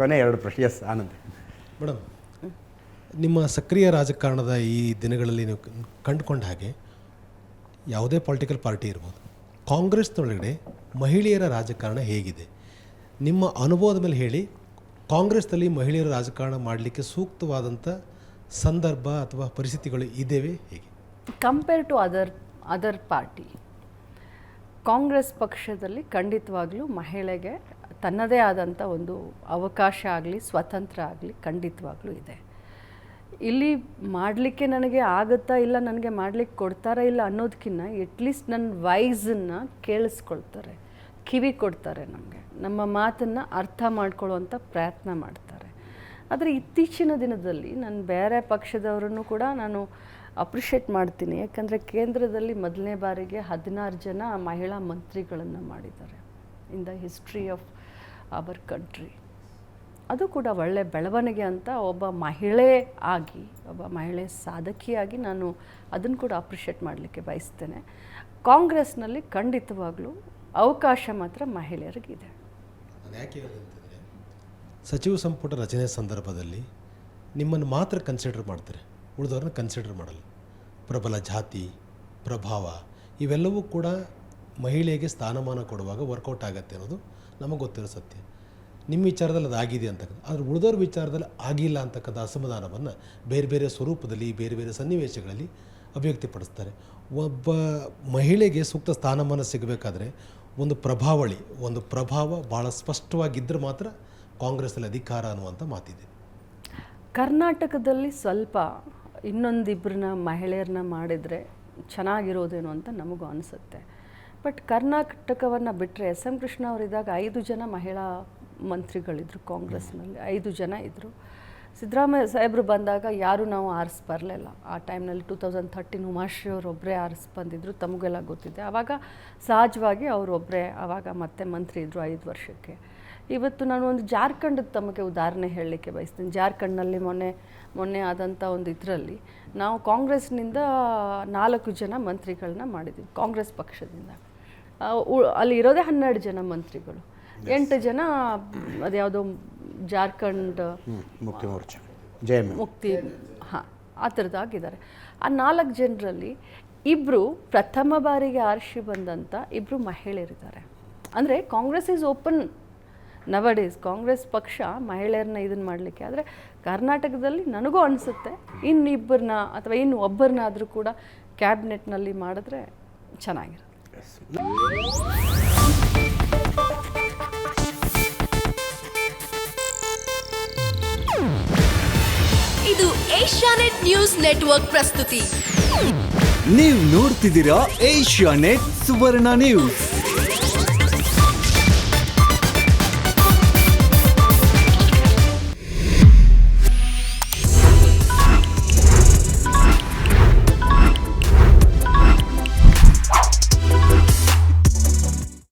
ಕೊನೆ ಎರಡು ಪ್ರಶ್ನೆ ಎಸ್ ಆನಂದ್ ಮೇಡಮ್ ನಿಮ್ಮ ಸಕ್ರಿಯ ರಾಜಕಾರಣದ ಈ ದಿನಗಳಲ್ಲಿ ನೀವು ಕಂಡುಕೊಂಡ ಹಾಗೆ ಯಾವುದೇ ಪೊಲಿಟಿಕಲ್ ಪಾರ್ಟಿ ಇರ್ಬೋದು ಕಾಂಗ್ರೆಸ್ನೊಳಗಡೆ ಮಹಿಳೆಯರ ರಾಜಕಾರಣ ಹೇಗಿದೆ? ನಿಮ್ಮ ಅನುಭವದ ಮೇಲೆ ಹೇಳಿ ಕಾಂಗ್ರೆಸ್ನಲ್ಲಿ ಮಹಿಳೆಯರ ರಾಜಕಾರಣ ಮಾಡಲಿಕ್ಕೆ ಸೂಕ್ತವಾದಂಥ ಸಂದರ್ಭ ಅಥವಾ ಪರಿಸ್ಥಿತಿಗಳು ಇದ್ದೇವೆ ಹೇಗೆ? Compare to other other party Congress ಪಕ್ಷದಲ್ಲಿ ಖಂಡಿತವಾಗ್ಲೂ ಮಹಿಳೆಗೆ ತನ್ನದೇ ಆದಂಥ ಒಂದು ಅವಕಾಶ ಆಗಲಿ, ಸ್ವತಂತ್ರ ಆಗಲಿ ಖಂಡಿತವಾಗ್ಲೂ ಇದೆ. ಇಲ್ಲಿ ಮಾಡಲಿಕ್ಕೆ ನನಗೆ ಆಗುತ್ತಾ ಇಲ್ಲ, ನನಗೆ ಮಾಡಲಿಕ್ಕೆ ಕೊಡ್ತಾರಾ ಇಲ್ಲ ಅನ್ನೋದಕ್ಕಿಂತ ಎಟ್ಲೀಸ್ಟ್ ನನ್ನ ವೈಸನ್ನು ಕೇಳಿಸ್ಕೊಳ್ತಾರೆ, ಕಿವಿ ಕೊಡ್ತಾರೆ ನಮಗೆ. ನಮ್ಮ ಮಾತನ್ನು ಅರ್ಥ ಮಾಡ್ಕೊಳ್ಳುವಂಥ ಪ್ರಯತ್ನ ಮಾಡ್ತಾರೆ. ಆದರೆ ಇತ್ತೀಚಿನ ದಿನದಲ್ಲಿ ನಾನು ಬೇರೆ ಪಕ್ಷದವರನ್ನು ಕೂಡ ನಾನು ಅಪ್ರಿಷಿಯೇಟ್ ಮಾಡ್ತೀನಿ. ಯಾಕಂದರೆ ಕೇಂದ್ರದಲ್ಲಿ ಮೊದಲನೇ ಬಾರಿಗೆ ಹದಿನಾರು ಜನ ಮಹಿಳಾ ಮಂತ್ರಿಗಳನ್ನು ಮಾಡಿದ್ದಾರೆ in the history of our country. ಅದು ಕೂಡ ಒಳ್ಳೆ ಬೆಳವಣಿಗೆ ಅಂತ ಒಬ್ಬ ಮಹಿಳೆ ಆಗಿ, ಒಬ್ಬ ಮಹಿಳೆ ಸಾಧಕಿಯಾಗಿ ನಾನು ಅದನ್ನು ಕೂಡ ಅಪ್ರಿಷಿಯೇಟ್ ಮಾಡಲಿಕ್ಕೆ ಬಯಸ್ತೇನೆ. ಕಾಂಗ್ರೆಸ್ನಲ್ಲಿ ಖಂಡಿತವಾಗಲೂ ಅವಕಾಶ ಮಾತ್ರ ಮಹಿಳೆಯರಿಗಿದೆ. ಸಚಿವ ಸಂಪುಟ ರಚನೆ ಸಂದರ್ಭದಲ್ಲಿ ನಿಮ್ಮನ್ನು ಮಾತ್ರ ಕನ್ಸಿಡರ್ ಮಾಡ್ತಾರೆ. ಉಳಿದವ್ರನ್ನ ಕನ್ಸಿಡರ್ ಮಾಡಲ್ಲ. ಪ್ರಬಲ ಜಾತಿ, ಪ್ರಭಾವ ಇವೆಲ್ಲವೂ ಕೂಡ ಮಹಿಳೆಗೆ ಸ್ಥಾನಮಾನ ಕೊಡುವಾಗ ವರ್ಕೌಟ್ ಆಗತ್ತೆ ಅನ್ನೋದು ನಮಗೆ ಗೊತ್ತಿರೋ ಸತ್ಯ. ನಿಮ್ಮ ವಿಚಾರದಲ್ಲಿ ಅದು ಆಗಿದೆ ಅಂತಕ್ಕಂಥ ಆದರೆ ಉಳಿದವ್ರ ವಿಚಾರದಲ್ಲಿ ಆಗಿಲ್ಲ ಅಂತಕ್ಕಂಥ ಅಸಮಾಧಾನವನ್ನು ಬೇರೆ ಬೇರೆ ಸ್ವರೂಪದಲ್ಲಿ, ಬೇರೆ ಬೇರೆ ಸನ್ನಿವೇಶಗಳಲ್ಲಿ ಅಭಿವ್ಯಕ್ತಿಪಡಿಸ್ತಾರೆ. ಒಬ್ಬ ಮಹಿಳೆಗೆ ಸೂಕ್ತ ಸ್ಥಾನಮಾನ ಸಿಗಬೇಕಾದ್ರೆ ಒಂದು ಪ್ರಭಾವಳಿ, ಒಂದು ಪ್ರಭಾವ ಭಾಳ ಸ್ಪಷ್ಟವಾಗಿದ್ದರೆ ಮಾತ್ರ ಕಾಂಗ್ರೆಸ್ಸಲ್ಲಿ ಅಧಿಕಾರ ಅನ್ನುವಂಥ ಮಾತಿದೆ. ಕರ್ನಾಟಕದಲ್ಲಿ ಸ್ವಲ್ಪ ಇನ್ನೊಂದಿಬ್ಬರನ್ನ ಮಹಿಳೆಯರನ್ನ ಮಾಡಿದರೆ ಚೆನ್ನಾಗಿರೋದೇನೋ ಅಂತ ನಮಗೂ ಅನಿಸುತ್ತೆ. ಬಟ್ ಕರ್ನಾಟಕವನ್ನು ಬಿಟ್ಟರೆ ಎಸ್ ಎಂ ಕೃಷ್ಣ ಅವರಿದ್ದಾಗ ಐದು ಜನ ಮಹಿಳಾ ಮಂತ್ರಿಗಳಿದ್ರು ಕಾಂಗ್ರೆಸ್ನಲ್ಲಿ. ಐದು ಜನ ಇದ್ದರು ಸಿದ್ದರಾಮಯ್ಯ ಸಾಹೇಬರು ಬಂದಾಗ ಯಾರೂ ನಾವು ಆರಿಸಿ ಬರಲಿಲ್ಲ. ಆ ಟೈಮ್ನಲ್ಲಿ ಟೂ ತೌಸಂಡ್ ಥರ್ಟೀನ್ ಉಮಾಶ್ರೀ ಅವರೊಬ್ಬರೇ ಆರಿಸಿ ಬಂದಿದ್ದರು ತಮಗೆಲ್ಲ ಗೊತ್ತಿದೆ. ಆವಾಗ ಸಹಜವಾಗಿ ಅವರೊಬ್ಬರೇ ಆವಾಗ ಮತ್ತೆ ಮಂತ್ರಿ ಇದ್ದರು ಐದು ವರ್ಷಕ್ಕೆ. ಇವತ್ತು ನಾನು ಒಂದು ಜಾರ್ಖಂಡ್ ತಮಗೆ ಉದಾಹರಣೆ ಹೇಳಲಿಕ್ಕೆ ಬಯಸ್ತೀನಿ. ಜಾರ್ಖಂಡ್ನಲ್ಲಿ ಮೊನ್ನೆ ಮೊನ್ನೆ ಆದಂಥ ಒಂದು ಇದರಲ್ಲಿ ನಾವು ಕಾಂಗ್ರೆಸ್ನಿಂದ ನಾಲ್ಕು ಜನ ಮಂತ್ರಿಗಳನ್ನ ಮಾಡಿದ್ದೀವಿ ಕಾಂಗ್ರೆಸ್ ಪಕ್ಷದಿಂದ. ಅಲ್ಲಿ ಇರೋದೇ ಹನ್ನೆರಡು ಜನ ಮಂತ್ರಿಗಳು. ಎಂಟು ಜನ ಅದ್ಯಾವುದೋ ಜಾರ್ಖಂಡ್ ಮುಕ್ತಿ ಮೋರ್ಚಾ ಜೆ ಎಂ ಮುಕ್ತಿ ಹಾಂ ಆ ಥರದ್ದಾಗಿದ್ದಾರೆ ಆ ನಾಲ್ಕು ಜನರಲ್ಲಿ ಇಬ್ಬರು ಪ್ರಥಮ ಬಾರಿಗೆ ಆರಿಸಿ ಬಂದಂಥ ಇಬ್ಬರು ಮಹಿಳೆಯರಿದ್ದಾರೆ. ಅಂದರೆ Congress is open nowadays Congress ಪಕ್ಷ ಮಹಿಳೆಯರನ್ನ ಇದನ್ನು ಮಾಡಲಿಕ್ಕೆ. ಆದರೆ ಕರ್ನಾಟಕದಲ್ಲಿ ನನಗೂ ಅನಿಸುತ್ತೆ ಇನ್ನಿಬ್ಬರನ್ನ ಅಥವಾ ಇನ್ನು ಒಬ್ಬರನ್ನಾದರೂ ಕೂಡ ಕ್ಯಾಬಿನೆಟ್ನಲ್ಲಿ ಮಾಡಿದ್ರೆ ಚೆನ್ನಾಗಿರುತ್ತೆ. ಇದು ಏಷ್ಯಾನೆಟ್ ನ್ಯೂಸ್ ನೆಟ್ವರ್ಕ್ ಪ್ರಸ್ತುತಿ. ನೀವು ನೋಡ್ತಿದ್ದೀರಾ ಏಷ್ಯಾನೆಟ್ ಸುವರ್ಣ ನ್ಯೂಸ್.